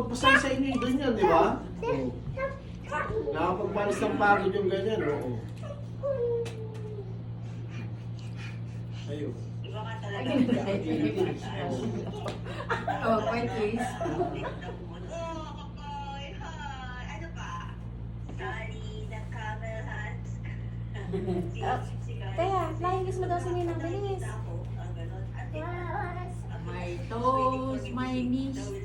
nakakapagpasaya sa inyo yung ganyan, di ba? Oo. Nakakapagpalis ng pagod yung ganyan, oo. Ayun. Iba ka talaga. Oh, point please. Oh. Ano pa? Sally ng camel Kali. Kaya, flying kiss mo daw si Mina, bilis. My toes, my knees,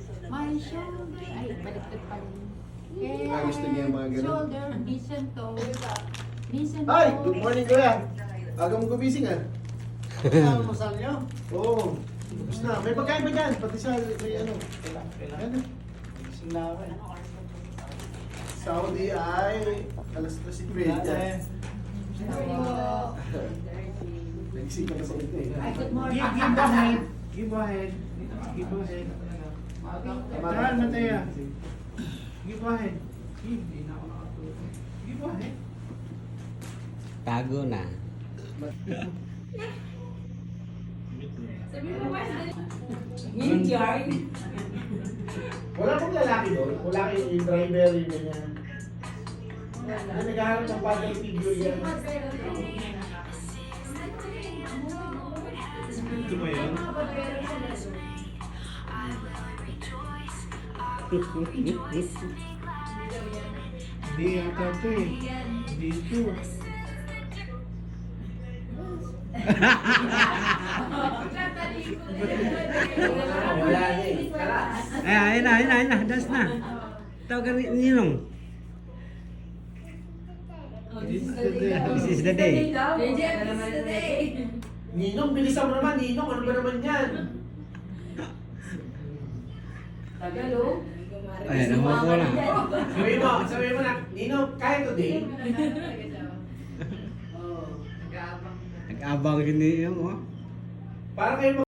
shoulder. Ay, baliktad pa rin. Ah, gusto niya yung mga ganun. Shoulder, knees and toes. Knees and Hi! Good morning, kuya! Aga mo gumising, ah. Almusal nyo? Oo. Tapos na. May pagkain ba dyan? Pati sa, may ano. Kailan? Kailan? Ano? Gising na ako eh. Saudi ay alas 3.30. Nagising ka na sa ito eh. Ay, good morning. Give, give ahead. Give ahead. Give ahead. Saan, Mataya? Give ahead. Give. Give ahead. Tago na. Yung yard. Wala pong lalaki doon. Wala kayo yung driver, yung ganyan. Ay, naghahanap ng father figure yan. Ito ba yun? Hindi yata ito eh. Hindi ito. Wala na eh. Tara. Ay, ayun na, ayun na, ayun na. Das na. Tawagan ni Ninong. This is the day. Ninong, bilisan mo naman. Ninong, ano ba naman yan? Tagalo. Ayan, nakuha na. Sabi mo, sabi mo na, Ninong, kaya today? Nag-abang din yung, oh. Para kayo